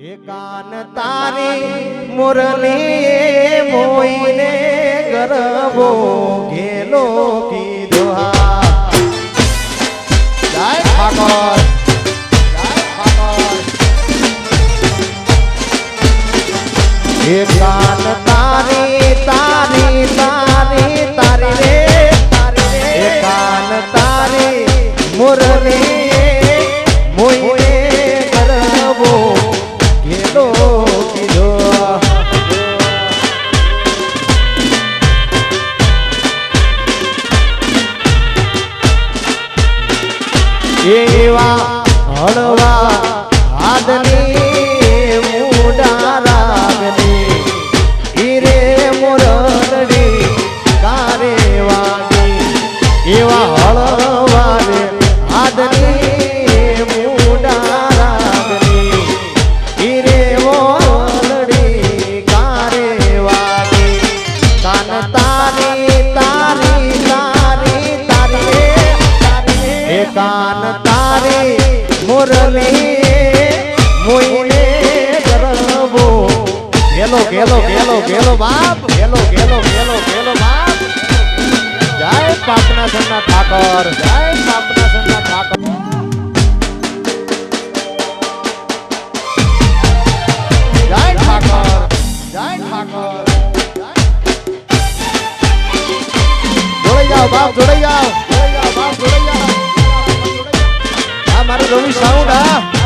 એકાન તારી મુરલી મોઈને ગરબો ગેલો કીધો હા. જય ઠાકોર. એકાન જાઓ બાપ જોડાઈ જાઓ બાપ જોડાઈ જાઓ આ મારું રવિ સાઉન્ડ હા.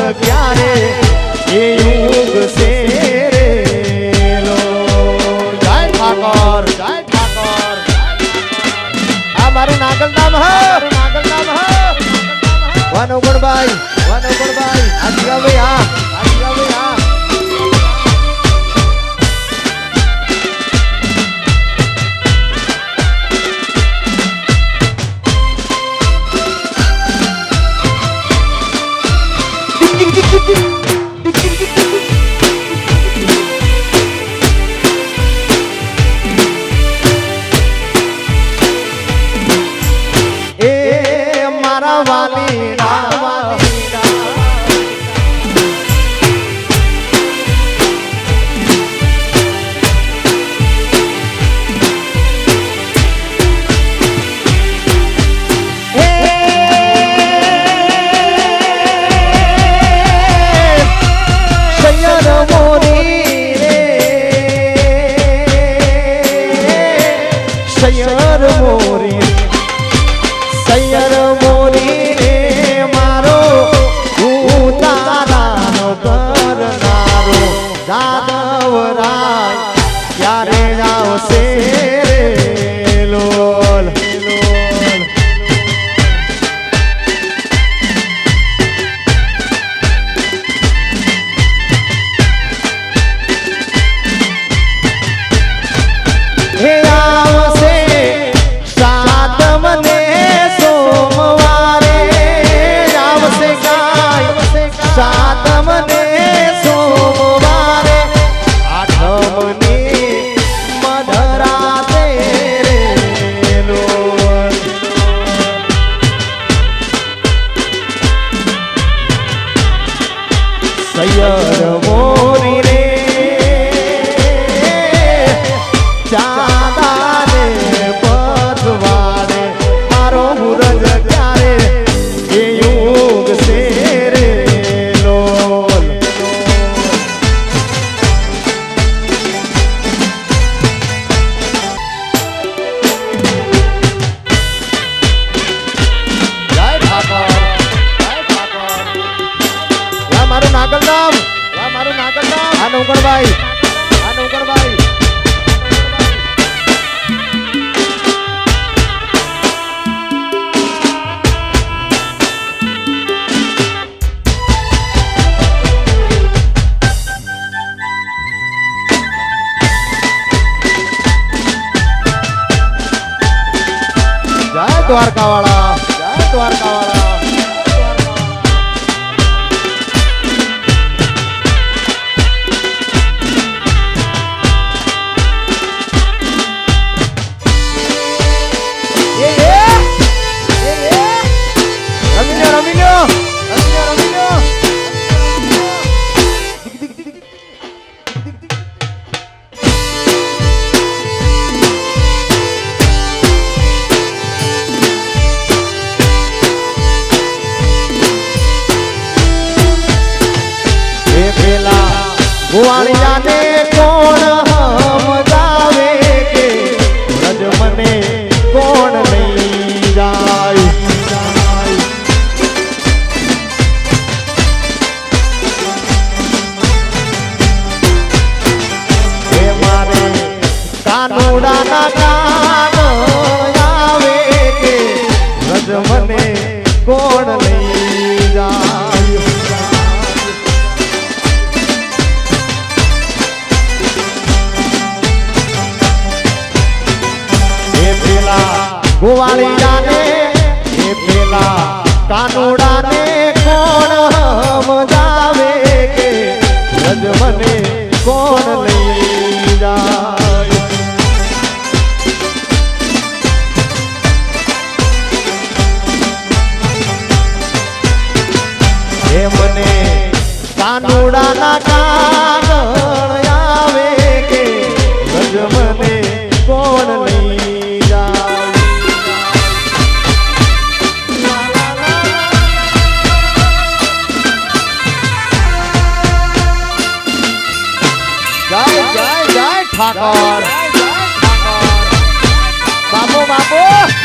प्यारे ઠાકોર. બાપુ બાપુ.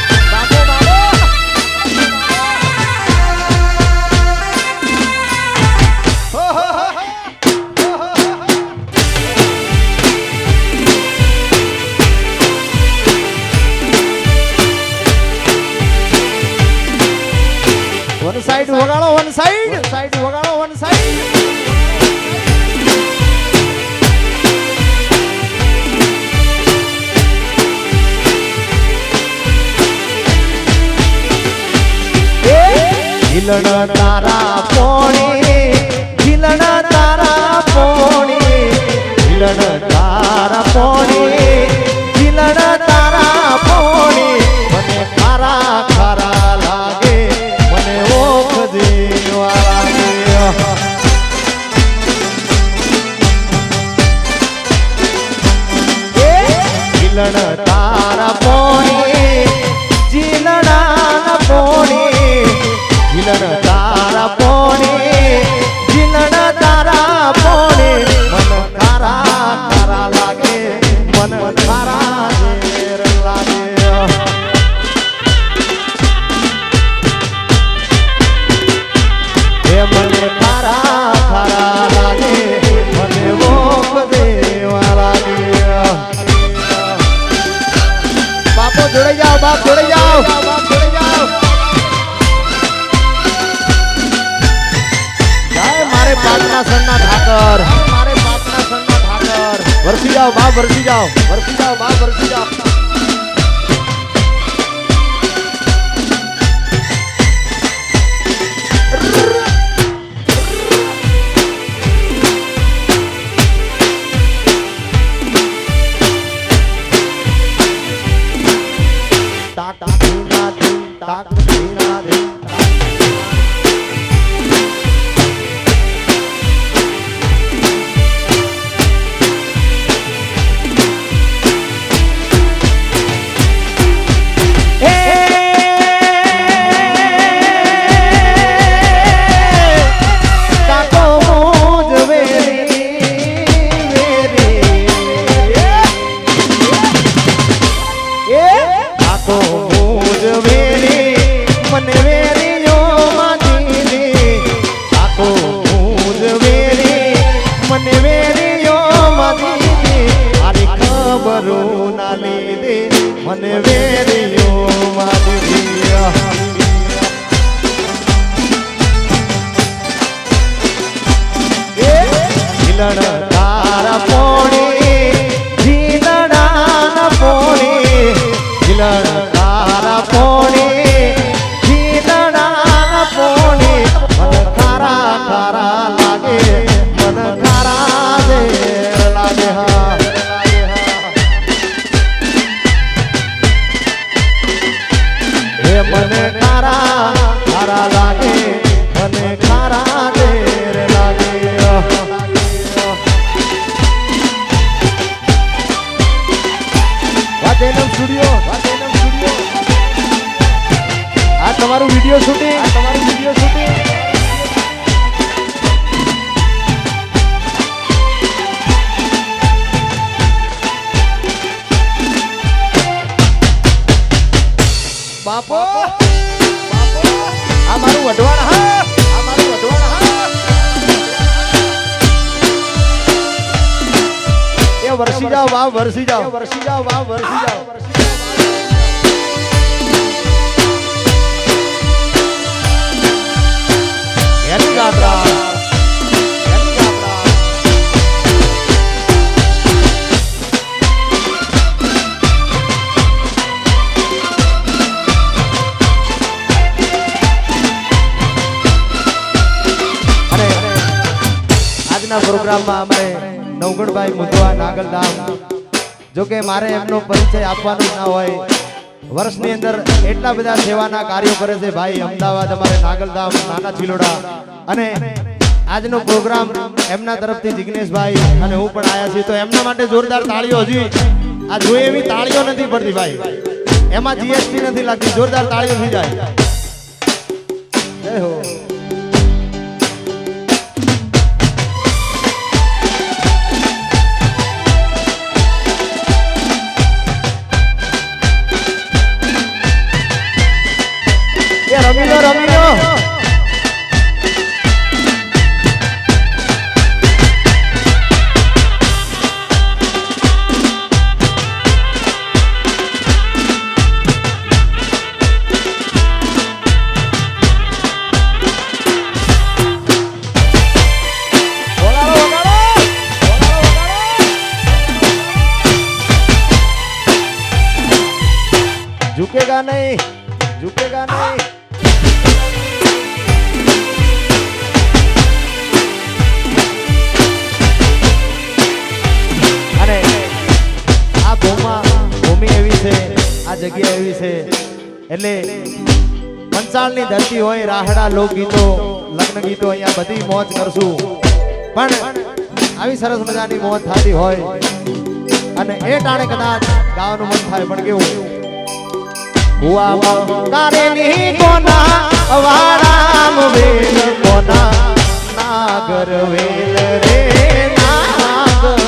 ઝીલણ તારા પોણી વરસી જાઓ બાપ વરસી જાઓ. વરસી જાઓ બાપ વરસી જાઓ. વરસી જાઓ વાહ વરસી જાઓ. વરસી જાઓ વાહ વરસી જાઓ એની પ્રોગ્રામમાં અમારે નવગણભાઈ મુદવા નાગલધામ. જો કે મારે એમનો પરિચય આપવાનો ના હોય. વર્ષની અંદર એટલા બધા સેવાના કાર્યો કરે છે ભાઈ. અમદાવાદ અમારે નાગલધામ, નાના ચિલોડા. અને આજનો પ્રોગ્રામ એમના તરફથી જિગ્નેશભાઈ અને હું પણ આયા છીએ. તો એમના માટે જોરદાર તાળીઓ હજી આ જોઈએ એવી તાળીઓ નથી પડતી ભાઈ. એમાં જીએસટી નથી લાગતી. જોરદાર તાળીઓ થઈ જય હો. झुकेगा नहीं અને આ ભૂમા ભૂમિ એવી છે આ જગ્યા એવી છે એટલે પંચાળની ધરતી હોય રાહડા લોકગીતો લગ્ન ગીતો અહીંયા બધી મોજ કરશું પણ આવી સરસ મજાની મોજ થતી હોય અને એ ટાણે કદાચ ગાવાનું મન થાય પણ કેવું ભુવામાં કારેલી કોના અવારામ વેલ કોના નાગર વેલ રે નાગર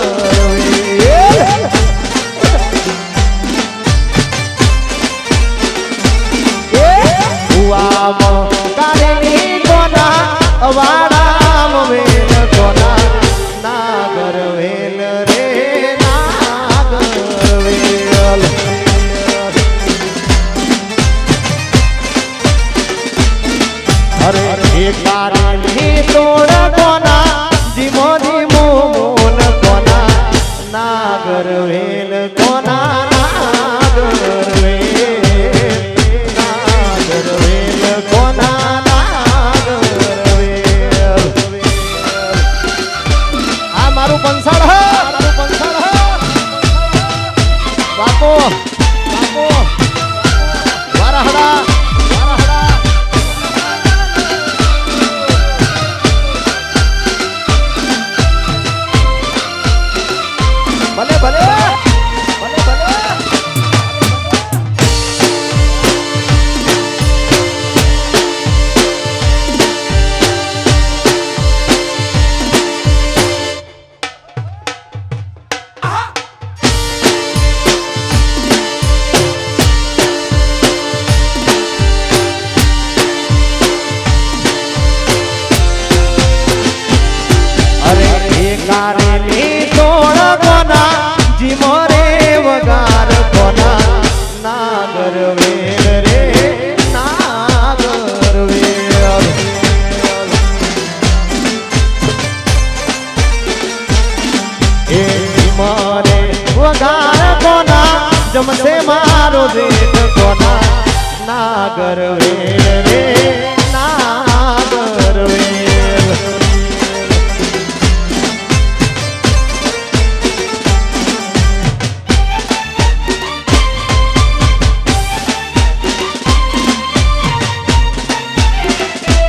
જમશે મારો જેઠ કોના નાગર વેલ રે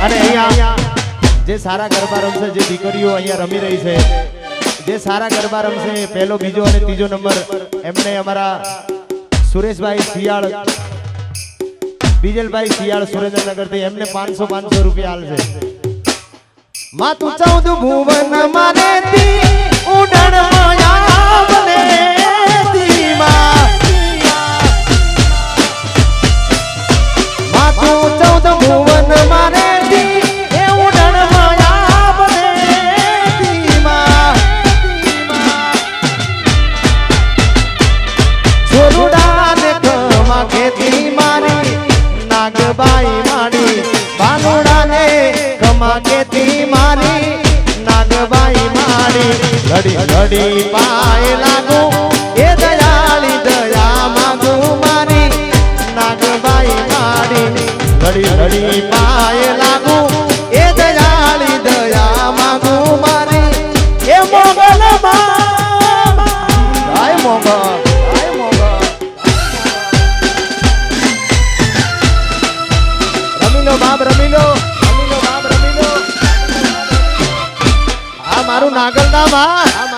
અને અહીંયા જે સારા ગરબા રમશે, જે દીકરીઓ અહીંયા રમી રહી છે, જે સારા ગરબા રમશે પહેલો, બીજો અને ત્રીજો નંબર એમને અમારા સુરેશભાઈ શિયાળ. બીજલભાઈ શિયાળ સુરેન્દ્રનગરથી. એમને પાંચસો પાંચસો રૂપિયા આલશે. માતું ચૌદ ભુવન મારે ઉડણ ઘડી પાય લાગુ, એ દયાળી દયા માગુ મારી નાગબાઈ મારી. ઘડી ઘડી પાય લાગુ, એ દયાળી દયા માગુ મારી. એ મોગલ હાય મોગલ હાય મોગલ. રમી લો બાપ, રમી લો. બાપ આ મારું નાગલધામ હા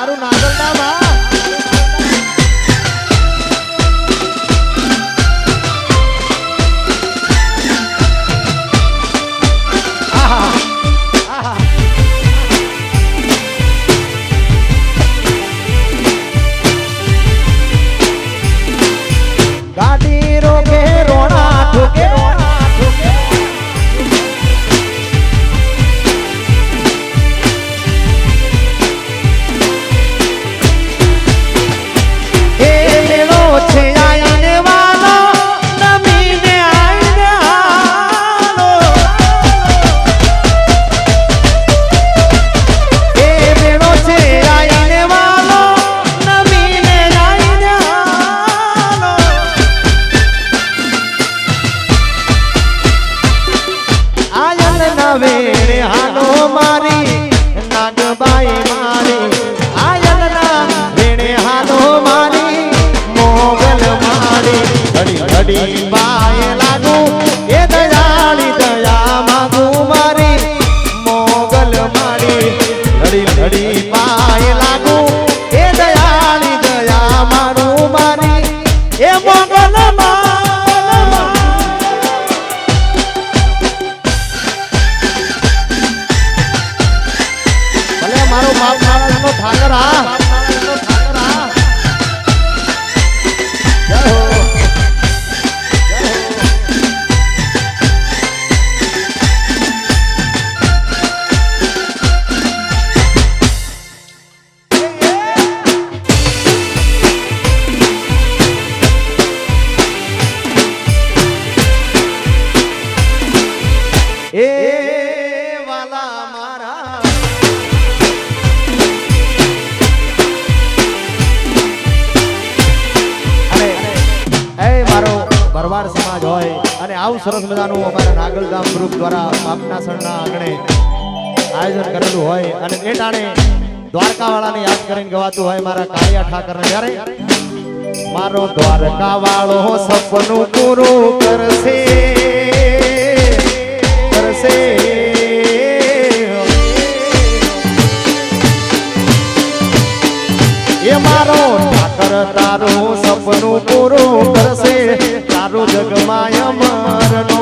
મારો બાપ નાનો ઠાકર હા. દ્વારા બાપના આંગણે આયોજન કરેલું હોય અને એ ટાણે દ્વારકાવાળાને યાદ કરીને ગવાતું હોય મારા કાળિયા ઠાકરને. ત્યારે મારો દ્વારકાવાળો સપનું પૂરું કરશે કરશે. એ મારો ઠાકર તારું સપનું પૂરું કરશે, તારું જગમાય મરનો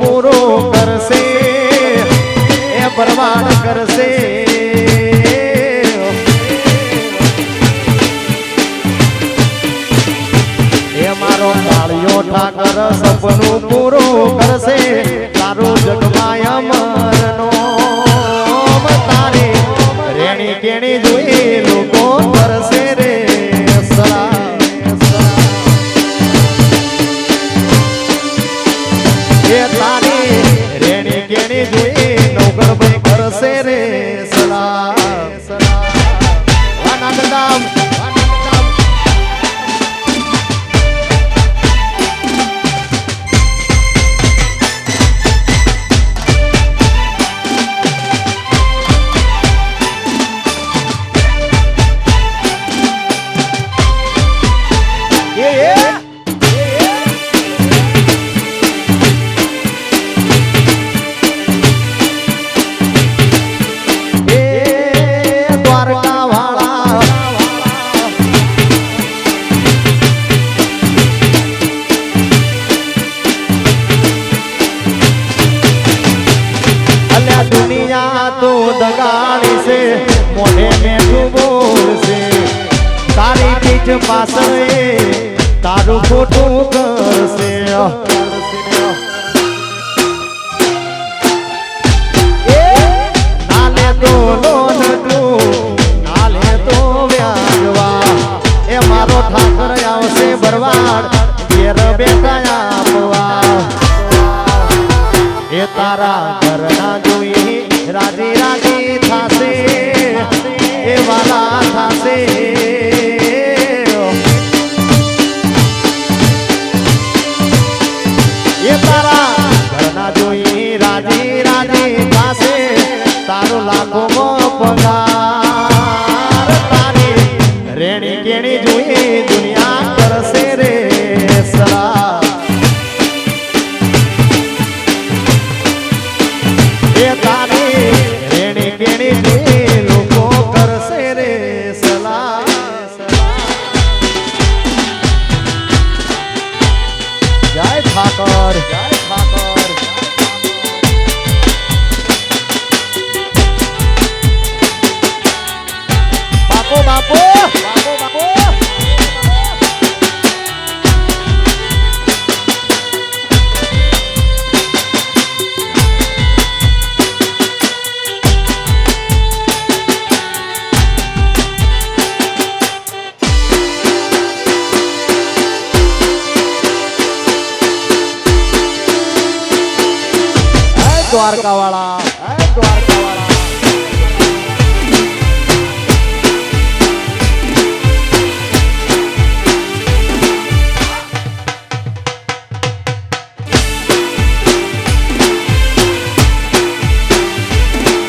fue એ તારા ઘરના જોઈ રાજી રાજી થાશે. એ વાલા થાશે. એ તારા ઘરના જોઈ રાજી રાજી